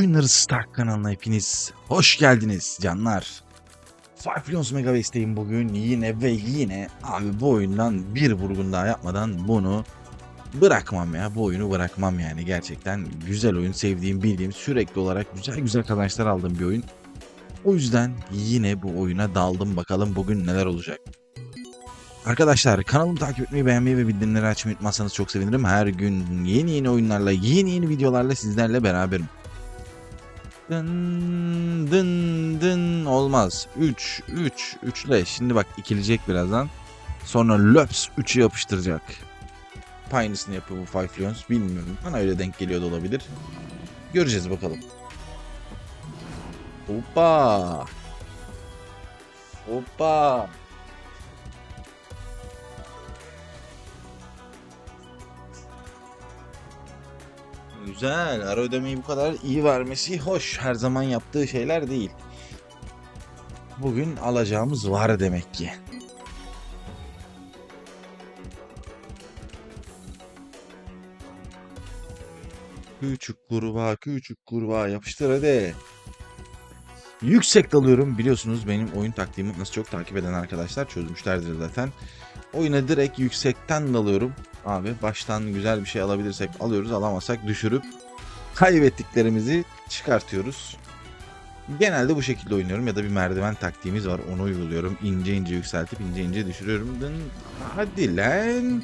Oyunları Start kanalına hepiniz hoş geldiniz canlar. Five Millions Mega Base'teyim bugün yine ve yine abi bu oyundan bir vurgun daha yapmadan bunu bırakmam ya. Bu oyunu bırakmam yani gerçekten güzel oyun sevdiğim bildiğim sürekli olarak güzel güzel kazançlar aldığım bir oyun. O yüzden yine bu oyuna daldım bakalım bugün neler olacak. Arkadaşlar kanalımı takip etmeyi, beğenmeyi ve bildirimleri açmayı unutmazsanız çok sevinirim. Her gün yeni yeni oyunlarla, yeni yeni videolarla sizlerle beraberim. Dın dın dın olmaz. 3 3 üçle. Şimdi bak ikilecek birazdan. Sonra löps 3'ü yapıştıracak. Aynısını yapıyor bu Five Lions. Bilmiyorum. Bana öyle denk geliyor da olabilir. Göreceğiz bakalım. Hoppa. Hoppa. Güzel. Ara ödemeyi bu kadar iyi vermesi hoş. Her zaman yaptığı şeyler değil. Bugün alacağımız var demek ki. Küçük kurbağa, küçük kurbağa yapıştır hadi. Yüksek dalıyorum. Biliyorsunuz benim oyun taktiğimi nasıl çok takip eden arkadaşlar çözmüşlerdir zaten. Oyuna direkt yüksekten dalıyorum. Abi baştan güzel bir şey alabilirsek alıyoruz. Alamazsak düşürüp kaybettiklerimizi çıkartıyoruz. Genelde bu şekilde oynuyorum ya da bir merdiven taktiğimiz var onu uyguluyorum. İnce ince yükseltip ince ince düşürüyorum. Hadi lan.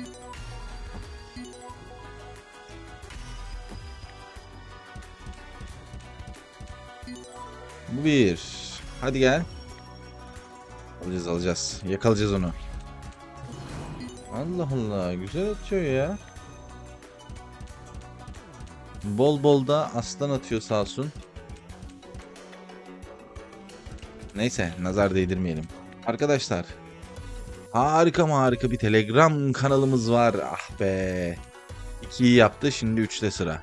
Bu bir. Hadi gel. Alacağız alacağız. Yakalayacağız onu. Allah Allah güzel atıyor ya. Bol bol da aslan atıyor sağ olsun. Neyse nazar değdirmeyelim. Arkadaşlar harika mı harika bir telegram kanalımız var. Ah be. 2'yi yaptı şimdi 3'te sıra.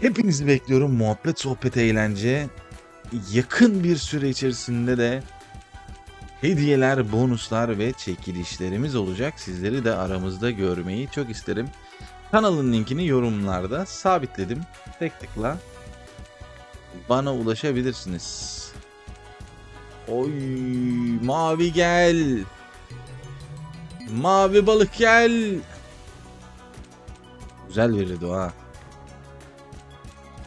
Hepinizi bekliyorum muhabbet sohbet eğlence. Yakın bir süre içerisinde de hediyeler, bonuslar ve çekilişlerimiz olacak. Sizleri de aramızda görmeyi çok isterim. Kanalın linkini yorumlarda sabitledim. Tek tıkla bana ulaşabilirsiniz. Oy mavi gel. Mavi balık gel. Güzel verirdi o ha.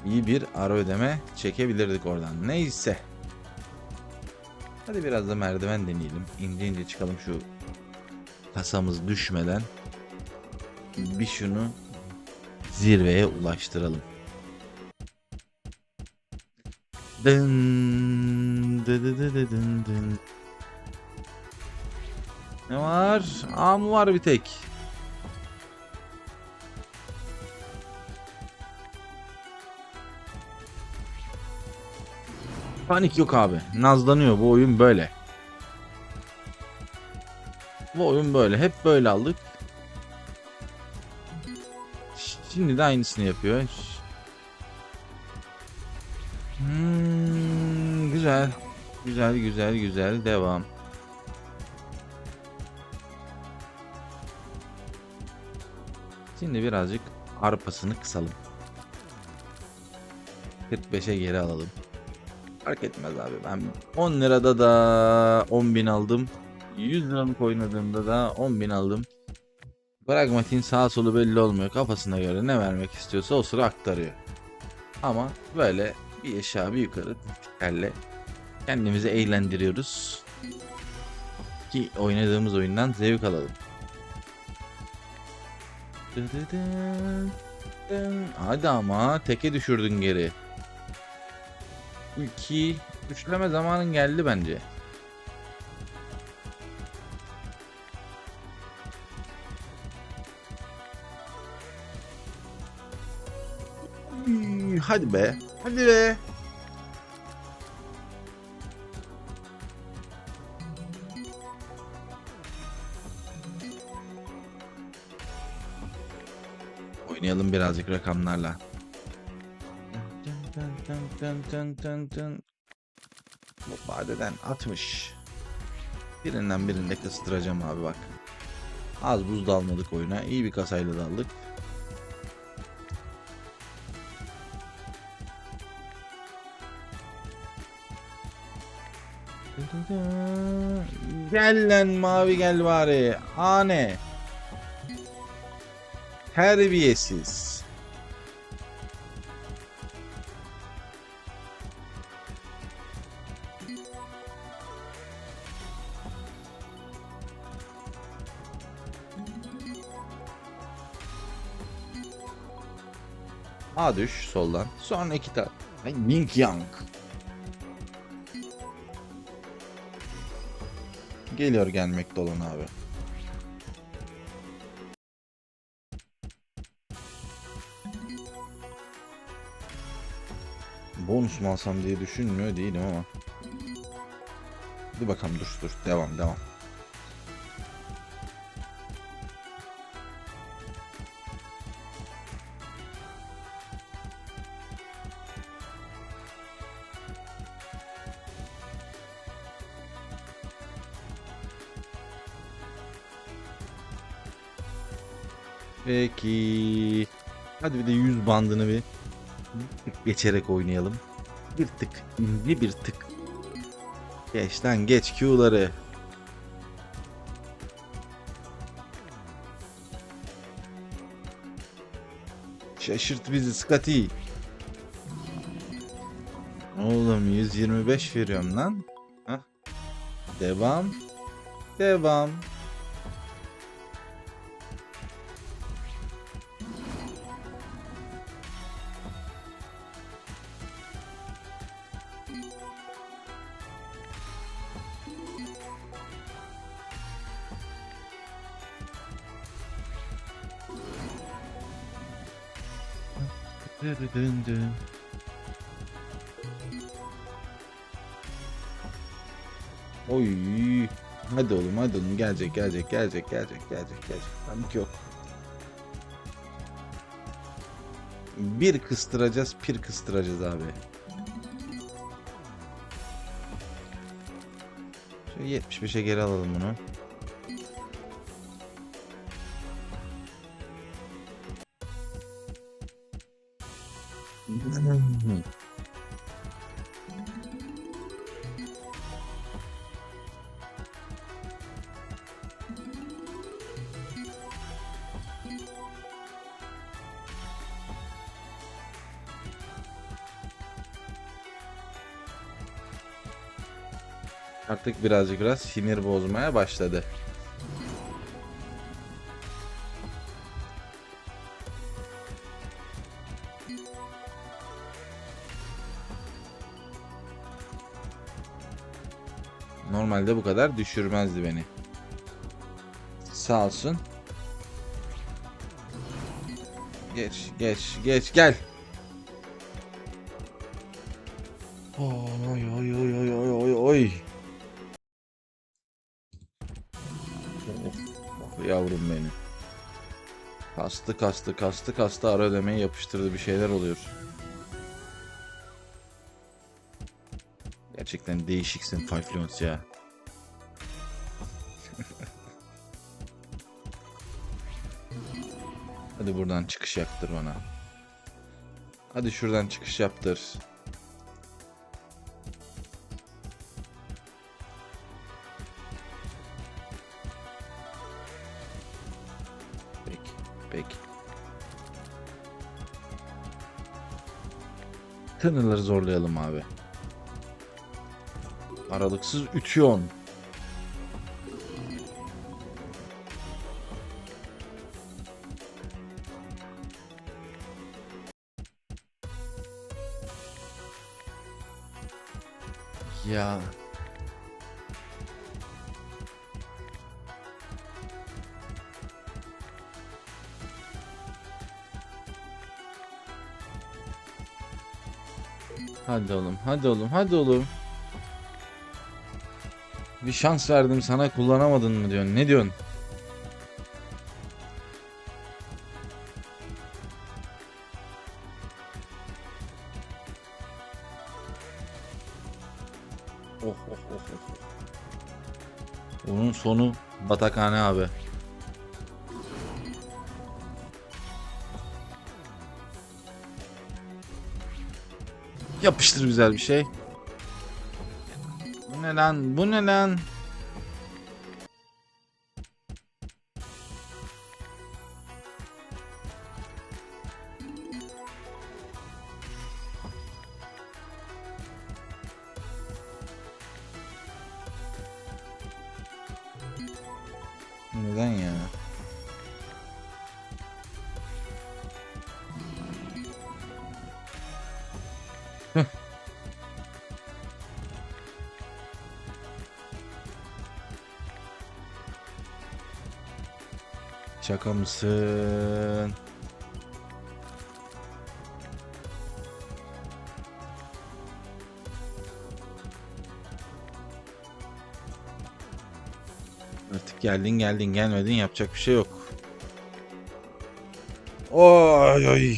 İyi bir ara ödeme çekebilirdik oradan. Neyse. Hadi biraz da merdiven deneyelim. İnce ince çıkalım şu kasamız düşmeden. Bir şunu zirveye ulaştıralım. Dın dı dı dı dı dın dın. Ne var? Am var bir tek. Panik yok abi. Nazlanıyor bu oyun böyle. Bu oyun böyle. Hep böyle aldık. Şimdi de aynısını yapıyor. Hmm, güzel. Güzel güzel güzel. Devam. Şimdi birazcık arpasını kısalım. 45'e geri alalım. Fark etmez abi. Ben 10 lirada da 10 bin aldım. 100 liralık oynadığımda da 10 bin aldım. Pragmatin sağ solu belli olmuyor. Kafasına göre ne vermek istiyorsa o sıra aktarıyor. Ama böyle bir aşağı bir yukarı tekerle kendimizi eğlendiriyoruz. Ki oynadığımız oyundan zevk alalım. Hadi ama teke düşürdün geri. 2 üçleme zamanın geldi bence. Üy, Hadi be. Hadi be. Oynayalım birazcık rakamlarla. Tın tın tın tın tın. Bu badeden 60. Birinden birinde kıstıracağım abi bak. Az buz da oyuna. İyi bir kasayla da aldık. Gel lan mavi gel bari. Ane. Terbiyesiz. A düş soldan. Sonra iki tane. Ying Yang. Geliyor gelmekte olan abi. Bonus mu alsam diye düşünmüyor değilim ama. Dur bakalım dur dur devam devam. Peki. Hadi bir de 100 bandını bir tık geçerek oynayalım. Bir tık, ince bir tık. Geç lan geç Q'ları. Şaşırt bizi Scotty. Oğlum 125 veriyorum lan. Hah. Devam. Devam. Oy. Hadi oğlum hadi oğlum gelecek gelecek gelecek gelecek gelecek gelecek. Panik yok. Bir kıstıracağız, pir kıstıracağız abi. Şöyle 75'e geri alalım bunu. Artık birazcık biraz sinir bozmaya başladı. Normalde bu kadar düşürmezdi beni. Sağ olsun. Geç, geç, geç, gel. Oy oy oy oy oy oy oy. Of, yavrum benim. Kastı kastı kastı kastı ara ödemeyi yapıştırdı bir şeyler oluyor. Gerçekten değişiksin Five ya. Hadi buradan çıkış yaptır bana. Hadi şuradan çıkış yaptır. Peki, peki. Tınırları zorlayalım abi. Aralıksız ütüyon. Ya. Hadi oğlum, hadi oğlum, hadi oğlum. Bir şans verdim sana kullanamadın mı diyorsun? Ne diyorsun? Onun sonu batakhane abi. Yapıştır güzel bir şey. Bu ne lan? Bu ne lan? Neden ya? Şaka mısın? Geldin geldin gelmedin yapacak bir şey yok. Oy oy.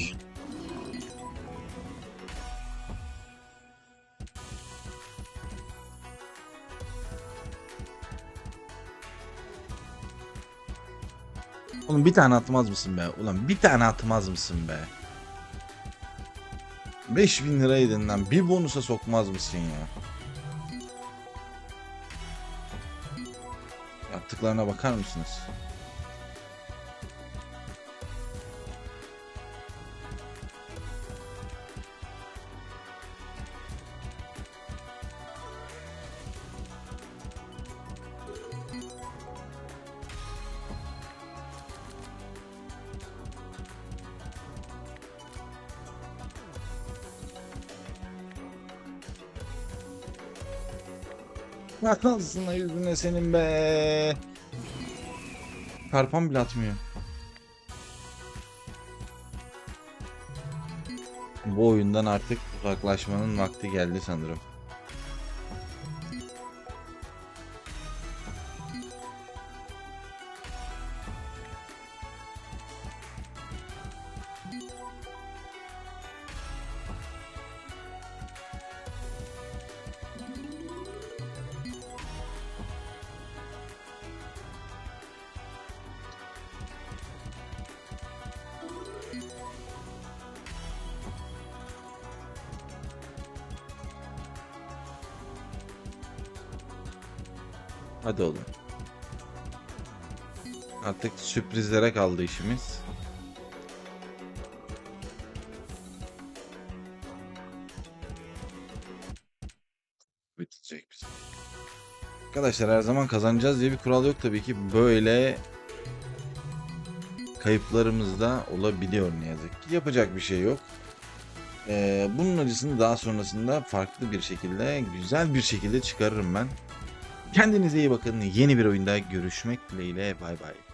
Oğlum bir tane atmaz mısın be? Ulan bir tane atmaz mısın be? 5000 liraydın lan. Bir bonusa sokmaz mısın ya? Yaptıklarına bakar mısınız? Ağzına yüzüne senin be. Karpan bile atmıyor. Bu oyundan artık uzaklaşmanın vakti geldi sanırım. Hadi oğlum. Artık sürprizlere kaldı işimiz. Bitecek biz. Arkadaşlar her zaman kazanacağız diye bir kural yok tabii ki. Böyle kayıplarımız da olabiliyor ne yazık ki. Yapacak bir şey yok. Ee, bunun acısını daha sonrasında farklı bir şekilde, güzel bir şekilde çıkarırım ben. Kendinize iyi bakın. Yeni bir oyunda görüşmek dileğiyle. Bay bay.